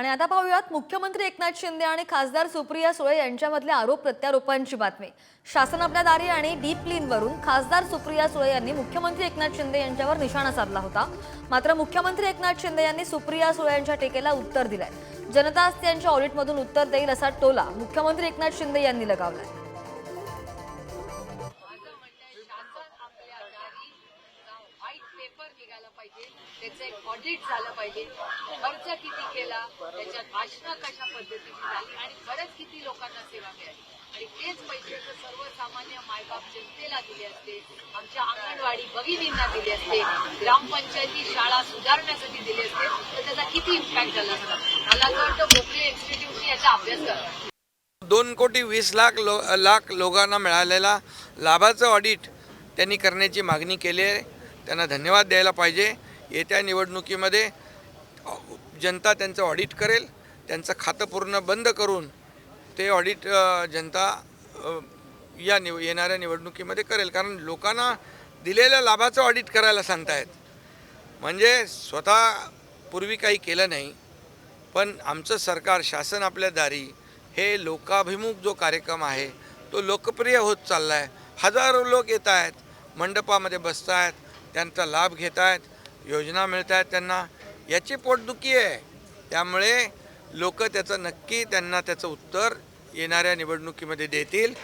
आणि आता पाहूयात मुख्यमंत्री एकनाथ शिंदे आणि खासदार सुप्रिया सुळे यांच्यामधल्या आरोप प्रत्यारोपांची बातमी. शासन आपल्या दारी आणि डीप क्लीनवरून खासदार सुप्रिया सुळे यांनी मुख्यमंत्री एकनाथ शिंदे यांच्यावर निशाणा साधला होता. मात्र मुख्यमंत्री एकनाथ शिंदे यांनी सुप्रिया सुळे यांच्या टीकेला उत्तर दिलंय. जनता आज त्यांच्या ऑडिटमधून उत्तर देईल असा टोला मुख्यमंत्री एकनाथ शिंदे यांनी लगावलाय. पेपर निघाला पाहिजे त्याचं एक ऑडिट झालं पाहिजे. खर्च किती केला त्याच्यात भाषणं कशा पद्धतीची झाली आणि बरंच किती लोकांना सेवा मिळाली. आणि तेच पैसे तर सर्वसामान्य मायबाप जनतेला दिले असते आमच्या अंगणवाडी भगिनींना दिले असते ग्रामपंचायती शाळा सुधारण्यासाठी दिले असते तर त्याचा किती इम्पॅक्ट झाला असता? मला असं वाटतं गोखले इन्स्टिट्यूटने याचा अभ्यास करावा दोन कोटी वीस लाख लो लाख लोकांना मिळालेला लाभाचं ऑडिट त्यांनी करण्याची मागणी केली आहे. त्यांना धन्यवाद द्यायला पाहिजे. येत्या निवडणुकीमध्ये जनता त्यांचं ऑडिट करेल. त्यांचं खातं पूर्ण बंद करून ते ऑडिट जनता या निव येणाऱ्या निवडणुकीमध्ये करेल. कारण लोकांना दिलेल्या लाभाचं ऑडिट करायला सांगतायत. म्हणजे स्वतः पूर्वी काही केलं नाही पण आमचं सरकार शासन आपल्या दारी हे लोकाभिमुख जो कार्यक्रम आहे तो लोकप्रिय होत चालला आहे हजारो लोक येत आहेत मंडपामध्ये बसत आहेत त्यांचा लाभ घेत आहेत योजना मिळत आहेत त्यांना. याची पोटदुखी आहे. त्यामुळे लोक त्याचं नक्की त्यांना त्याचं उत्तर येणाऱ्या निवडणुकीमध्ये देतील.